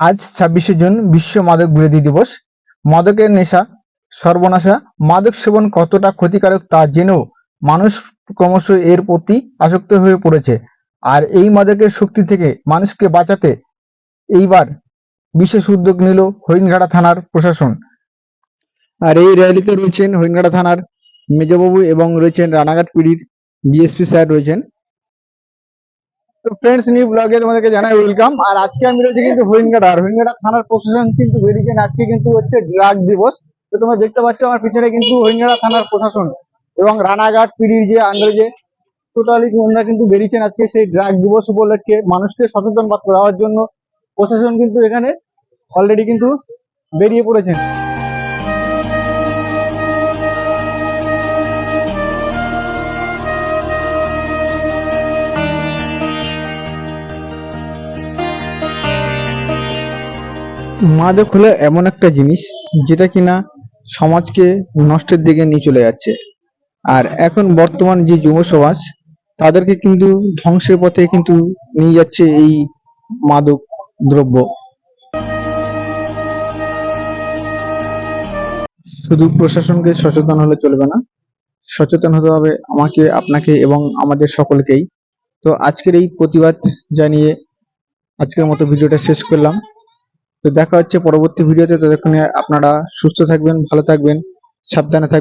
আজ ছাব্বিশে জুন বিশ্ব মাদক বিরোধী দিবস। মাদকের নেশা, সর্বনাশা, মাদক সেবন কতটা ক্ষতিকারক তা জেনেও মানুষ ক্রমশ এর প্রতি আসক্ত হয়ে পড়েছে। আর এই মাদকের শক্তি থেকে মানুষকে বাঁচাতে এইবার বিশেষ উদ্যোগ নিল হরিণঘাটা থানার প্রশাসন। আর এই র্যালিতে রয়েছেন হরিণঘাটা থানার মেজবাবু এবং রয়েছেন রানাঘাট পিড়ির ডিএসপি স্যার রয়েছেন। তো ফ্রেন্ডস নিউ ব্লগে তোমাদেরকে জানাই ওয়েলকাম আর আজকে আমি রয়েছি কিন্তু হরিণঘাটা আর হরিণঘাটা থানার প্রশাসন কিন্তু বেরিয়েছেন। আজকে কিন্তু হচ্ছে ড্রাগ দিবস। তো তোমরা দেখতে পাচ্ছ আমার পিছনে কিন্তু হরিণঘাটা থানার প্রশাসন এবং রানাঘাট, পিড়ির যে আন্ডারে যে টোটালি ওনারা কিন্তু বেরিয়েছেন আজকে সেই ড্রাগ দিবস উপলক্ষে। মানুষকে সচেতন বাদ করার জন্য প্রশাসন কিন্তু এখানে অলরেডি কিন্তু বেরিয়ে পড়েছেন। মাদক হলো এমন একটা জিনিস যেটা কিনা সমাজকে নষ্টের দিকে নিয়ে চলে যাচ্ছে। আর এখন বর্তমান যে যুব সমাজ, তাদেরকে কিন্তু ধ্বংসের পথে কিন্তু নিয়ে যাচ্ছে এই মাদক দ্রব্য। শুধু প্রশাসনকে সচেতন হলে চলবে না, সচেতন হতে হবে আমাকে, আপনাকে এবং আমাদের সকলকেই। তো আজকের এই প্রতিবাদ জানিয়ে আজকের মতো ভিডিওটা শেষ করলাম। তো দেখা হচ্ছে পরবর্তী ভিডিওতে। ততক্ষণে আপনারা সুস্থ থাকবেন ভালো থাকবেন সাবধানে থাকবেন।